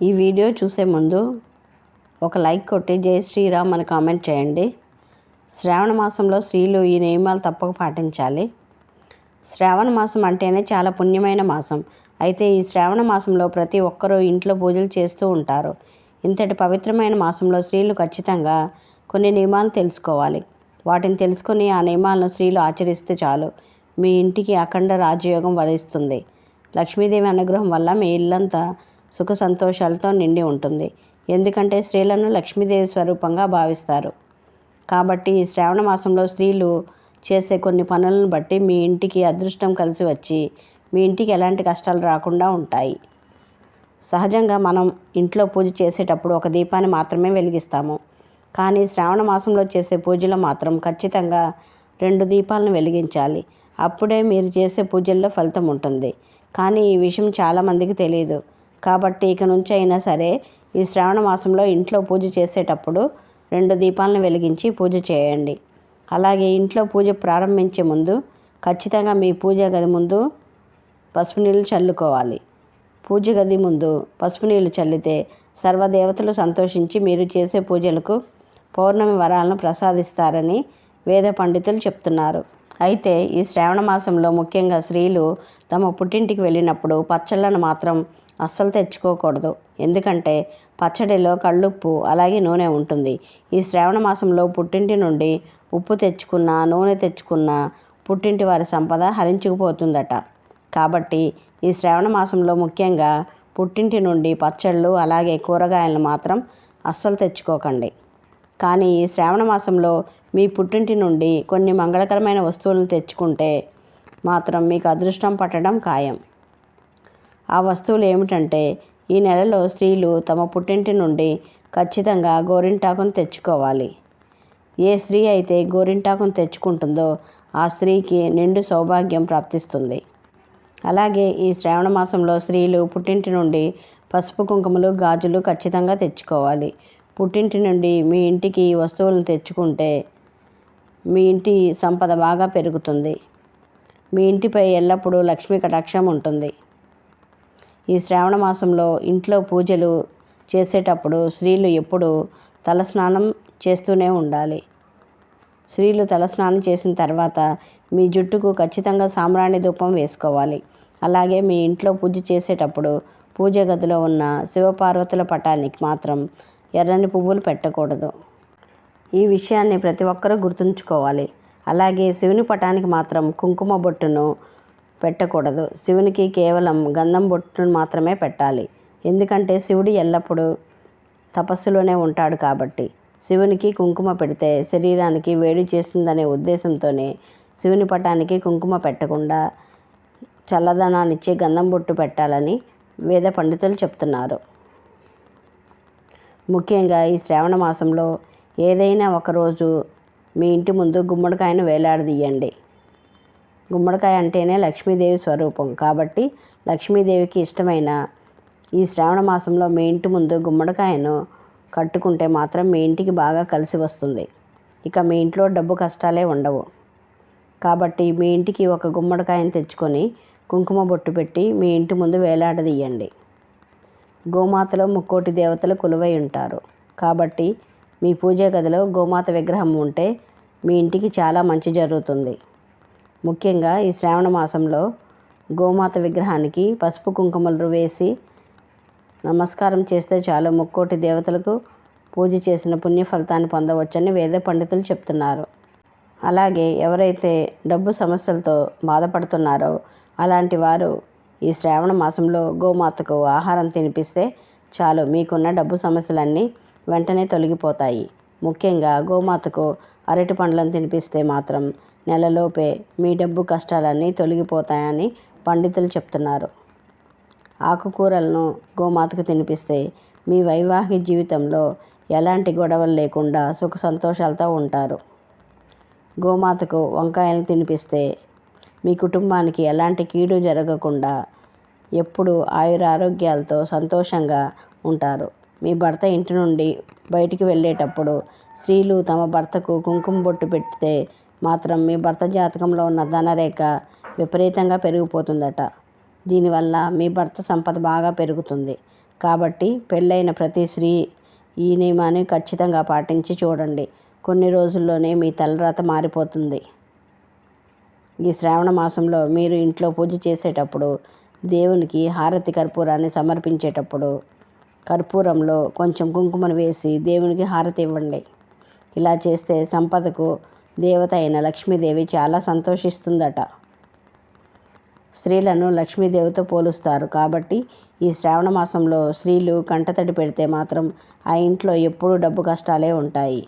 ఈ వీడియో చూసే ముందు ఒక లైక్ కొట్టి జై శ్రీరామ్ అని కామెంట్ చేయండి. శ్రావణ మాసంలో స్త్రీలు ఈ నియమాలు తప్పక పాటించాలి. శ్రావణ మాసం అంటేనే చాలా పుణ్యమైన మాసం. అయితే ఈ శ్రావణ మాసంలో ప్రతి ఒక్కరూ ఇంట్లో పూజలు చేస్తూ ఉంటారు. ఇంతటి పవిత్రమైన మాసంలో స్త్రీలు ఖచ్చితంగా కొన్ని నియమాలు తెలుసుకోవాలి. వాటిని తెలుసుకొని ఆ నియమాలను స్త్రీలు ఆచరిస్తే చాలు. మీ ఇంటికి అఖండ రాజయోగం వరిస్తుంది. లక్ష్మీదేవి అనుగ్రహం వల్ల మీ ఇల్లంతా సుఖ సంతోషాలతో నిండి ఉంటుంది. ఎందుకంటే స్త్రీలను లక్ష్మీదేవి స్వరూపంగా భావిస్తారు. కాబట్టి ఈ శ్రావణ మాసంలో స్త్రీలు చేసే కొన్ని పనులను బట్టి మీ ఇంటికి అదృష్టం కలిసి వచ్చి మీ ఇంటికి ఎలాంటి కష్టాలు రాకుండా ఉంటాయి. సహజంగా మనం ఇంట్లో పూజ చేసేటప్పుడు ఒక దీపాన్ని మాత్రమే వెలిగిస్తాము. కానీ శ్రావణ మాసంలో చేసే పూజలో మాత్రం ఖచ్చితంగా రెండు దీపాలను వెలిగించాలి. అప్పుడే మీరు చేసే పూజల్లో ఫలితం ఉంటుంది. కానీ ఈ విషయం చాలామందికి తెలియదు. కాబట్టి ఇక నుంచి అయినా సరే ఈ శ్రావణ మాసంలో ఇంట్లో పూజ చేసేటప్పుడు రెండు దీపాలను వెలిగించి పూజ చేయండి. అలాగే ఇంట్లో పూజ ప్రారంభించే ముందు ఖచ్చితంగా మీ పూజ గది ముందు పసుపు నీళ్ళు చల్లుకోవాలి. పూజ గది ముందు పసుపు నీళ్ళు చల్లితే సర్వదేవతలు సంతోషించి మీరు చేసే పూజలకు పౌర్ణమి వరాలను ప్రసాదిస్తారని వేద పండితులు చెప్తున్నారు. అయితే ఈ శ్రావణ మాసంలో ముఖ్యంగా స్త్రీలు తమ పుట్టింటికి వెళ్ళినప్పుడు పచ్చళ్ళను మాత్రం అస్సలు తెచ్చుకోకూడదు. ఎందుకంటే పచ్చడిలో కళ్ళుప్పు అలాగే నూనె ఉంటుంది. ఈ శ్రావణ మాసంలో పుట్టింటి నుండి ఉప్పు తెచ్చుకున్న నూనె తెచ్చుకున్న పుట్టింటి వారి సంపద హరించుకుపోతుందట. కాబట్టి ఈ శ్రావణ మాసంలో ముఖ్యంగా పుట్టింటి నుండి పచ్చళ్ళు అలాగే కూరగాయలను మాత్రం అస్సలు తెచ్చుకోకండి. కానీ ఈ శ్రావణ మాసంలో మీ పుట్టింటి నుండి కొన్ని మంగళకరమైన వస్తువులను తెచ్చుకుంటే మాత్రం మీకు అదృష్టం పట్టడం ఖాయం. ఆ వస్తువులు ఏమిటంటే ఈ నెలలో స్త్రీలు తమ పుట్టింటి నుండి ఖచ్చితంగా గోరింటాకును తెచ్చుకోవాలి. ఏ స్త్రీ అయితే గోరింటాకును తెచ్చుకుంటుందో ఆ స్త్రీకి నిండు సౌభాగ్యం ప్రాప్తిస్తుంది. అలాగే ఈ శ్రావణ మాసంలో స్త్రీలు పుట్టింటి నుండి పసుపు కుంకుమలు గాజులు ఖచ్చితంగా తెచ్చుకోవాలి. పుట్టింటి నుండి మీ ఇంటికి వస్తువులను తెచ్చుకుంటే మీ ఇంటి సంపద బాగా పెరుగుతుంది. మీ ఇంటిపై ఎల్లప్పుడూ లక్ష్మీ కటాక్షం ఉంటుంది. ఈ శ్రావణ మాసంలో ఇంట్లో పూజలు చేసేటప్పుడు స్త్రీలు ఎప్పుడూ తలస్నానం చేస్తూనే ఉండాలి. స్త్రీలు తలస్నానం చేసిన తర్వాత మీ జుట్టుకు ఖచ్చితంగా సాంబ్రాణి ధూపం వేసుకోవాలి. అలాగే మీ ఇంట్లో పూజ చేసేటప్పుడు పూజ గదిలో ఉన్న శివపార్వతుల పటానికి మాత్రం ఎర్రని పువ్వులు పెట్టకూడదు. ఈ విషయాన్ని ప్రతి ఒక్కరూ గుర్తుంచుకోవాలి. అలాగే శివుని పటానికి మాత్రం కుంకుమ బొట్టును పెట్టకూడదు. శివునికి కేవలం గంధం బొట్టును మాత్రమే పెట్టాలి. ఎందుకంటే శివుడు ఎల్లప్పుడూ తపస్సులోనే ఉంటాడు కాబట్టి. శివునికి కుంకుమ పెడితే శరీరానికి వేడి చేస్తుందనే ఉద్దేశంతోనే శివుని పటానికి కుంకుమ పెట్టకుండా చల్లదనాన్నిచ్చే గంధం బొట్టు పెట్టాలని వేద పండితులు చెప్తున్నారు. ముఖ్యంగా ఈ శ్రావణ మాసంలో ఏదైనా ఒకరోజు మీ ఇంటి ముందు గుమ్మడికాయను వేలాడదీయండి. గుమ్మడికాయ అంటేనే లక్ష్మీదేవి స్వరూపం. కాబట్టి లక్ష్మీదేవికి ఇష్టమైన ఈ శ్రావణ మాసంలో మీ ఇంటి ముందు గుమ్మడికాయను కట్టుకుంటే మాత్రం మీ ఇంటికి బాగా కలిసి వస్తుంది. ఇక మీ ఇంట్లో డబ్బు కష్టాలే ఉండవు. కాబట్టి మీ ఇంటికి ఒక గుమ్మడికాయను తెచ్చుకొని కుంకుమ బొట్టు పెట్టి మీ ఇంటి ముందు వేలాడదీయండి. గోమాతలో ముక్కోటి దేవతలు కొలువై ఉంటారు. కాబట్టి మీ పూజా గదిలో గోమాత విగ్రహం ఉంటే మీ ఇంటికి చాలా మంచి జరుగుతుంది. ముఖ్యంగా ఈ శ్రావణ మాసంలో గోమాత విగ్రహానికి పసుపు కుంకుమలు వేసి నమస్కారం చేస్తే చాలు ముక్కోటి దేవతలకు పూజ చేసిన పుణ్య ఫలితాన్ని పొందవచ్చని వేద పండితులు చెప్తున్నారు. అలాగే ఎవరైతే డబ్బు సమస్యలతో బాధపడుతున్నారో అలాంటి వారు ఈ శ్రావణ మాసంలో గోమాతకు ఆహారం తినిపిస్తే చాలు మీకున్న డబ్బు సమస్యలన్నీ వెంటనే తొలగిపోతాయి. ముఖ్యంగా గోమాతకు అరటి పండ్లను తినిపిస్తే మాత్రం నెలలోపే మీ డబ్బు కష్టాలన్నీ తొలగిపోతాయని పండితులు చెప్తున్నారు. ఆకుకూరలను గోమాతకు తినిపిస్తే మీ వైవాహిక జీవితంలో ఎలాంటి గొడవలు లేకుండా సుఖ సంతోషాలతో ఉంటారు. గోమాతకు వంకాయలు తినిపిస్తే మీ కుటుంబానికి ఎలాంటి కీడు జరగకుండా ఎప్పుడు ఆయురారోగ్యాలతో సంతోషంగా ఉంటారు. మీ భర్త ఇంటి నుండి బయటికి వెళ్ళేటప్పుడు స్త్రీలు తమ భర్తకు కుంకుమ బొట్టు పెడితే మాత్రం మీ భర్త జాతకంలో ఉన్న ధనరేఖ విపరీతంగా పెరిగిపోతుందట. దీనివల్ల మీ భర్త సంపద బాగా పెరుగుతుంది. కాబట్టి పెళ్ళైన ప్రతి స్త్రీ ఈ నియమాన్ని ఖచ్చితంగా పాటించి చూడండి. కొన్ని రోజుల్లోనే మీ తలరాత మారిపోతుంది. ఈ శ్రావణ మాసంలో మీరు ఇంట్లో పూజ చేసేటప్పుడు దేవునికి హారతి కర్పూరాన్ని సమర్పించేటప్పుడు కర్పూరంలో కొంచెం కుంకుమను వేసి దేవునికి హారతి ఇవ్వండి. ఇలా చేస్తే సంపదకు దేవత అయిన లక్ష్మీదేవి చాలా సంతోషిస్తుందట. స్త్రీలను లక్ష్మీదేవితో పోలుస్తారు. కాబట్టి ఈ శ్రావణ మాసంలో స్త్రీలు కంటతడి పెడితే మాత్రం ఆ ఇంట్లో ఎప్పుడూ డబ్బు కష్టాలే ఉంటాయి.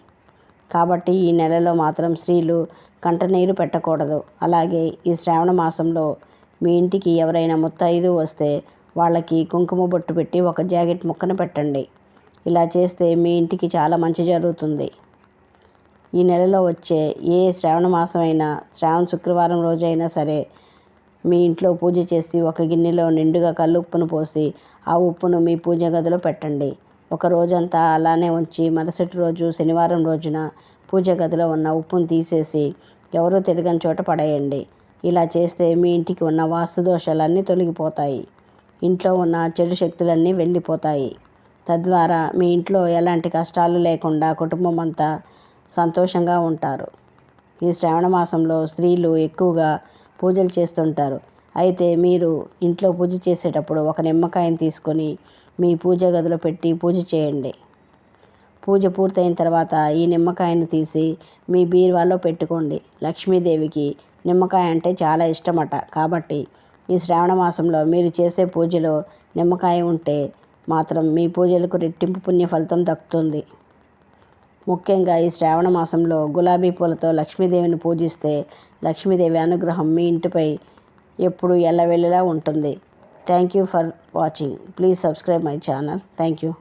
కాబట్టి ఈ నెలలో మాత్రం స్త్రీలు కంటనీరు పెట్టకూడదు. అలాగే ఈ శ్రావణ మాసంలో మీ ఇంటికి ఎవరైనా ముత్తైదు వస్తే వాళ్ళకి కుంకుమ బొట్టు పెట్టి ఒక జాకెట్ ముక్కను పెట్టండి. ఇలా చేస్తే మీ ఇంటికి చాలా మంచి జరుగుతుంది. ఈ నెలలో వచ్చే ఏ శ్రావణ మాసం అయినా శ్రావణ శుక్రవారం రోజైనా సరే మీ ఇంట్లో పూజ చేసి ఒక గిన్నెలో నిండుగా కల్లుప్పును పోసి ఆ ఉప్పును మీ పూజ గదిలో పెట్టండి. ఒక రోజంతా అలానే ఉంచి మరుసటి రోజు శనివారం రోజున పూజ గదిలో ఉన్న ఉప్పును తీసేసి ఎవరూ తిరగని చోట పడేయండి. ఇలా చేస్తే మీ ఇంటికి ఉన్న వాస్తు దోషాలన్నీ తొలగిపోతాయి. ఇంట్లో ఉన్న చెడు శక్తులన్నీ వెళ్ళిపోతాయి. తద్వారా మీ ఇంట్లో ఎలాంటి కష్టాలు లేకుండా కుటుంబం అంతా సంతోషంగా ఉంటారు. ఈ శ్రావణ మాసంలో స్త్రీలు ఎక్కువగా పూజలు చేస్తుంటారు. అయితే మీరు ఇంట్లో పూజ చేసేటప్పుడు ఒక నిమ్మకాయని తీసుకొని మీ పూజ గదిలో పెట్టి పూజ చేయండి. పూజ పూర్తయిన తర్వాత ఈ నిమ్మకాయను తీసి మీ బీరువాలో పెట్టుకోండి. లక్ష్మీదేవికి నిమ్మకాయ అంటే చాలా ఇష్టమట. కాబట్టి ఈ శ్రావణ మాసంలో మీరు చేసే పూజలో నిమ్మకాయ ఉంటే మాత్రం మీ పూజలకు రెట్టింపు పుణ్య ఫలితం దక్కుతుంది. ముఖ్యంగా ఈ శ్రావణ మాసంలో గులాబీ పూలతో లక్ష్మీదేవిని పూజిస్తే లక్ష్మీదేవి అనుగ్రహం మీ ఇంటిపై ఎప్పుడు ఎల్లవెల్లిలా ఉంటుంది. Thank you for watching please subscribe my channel thank you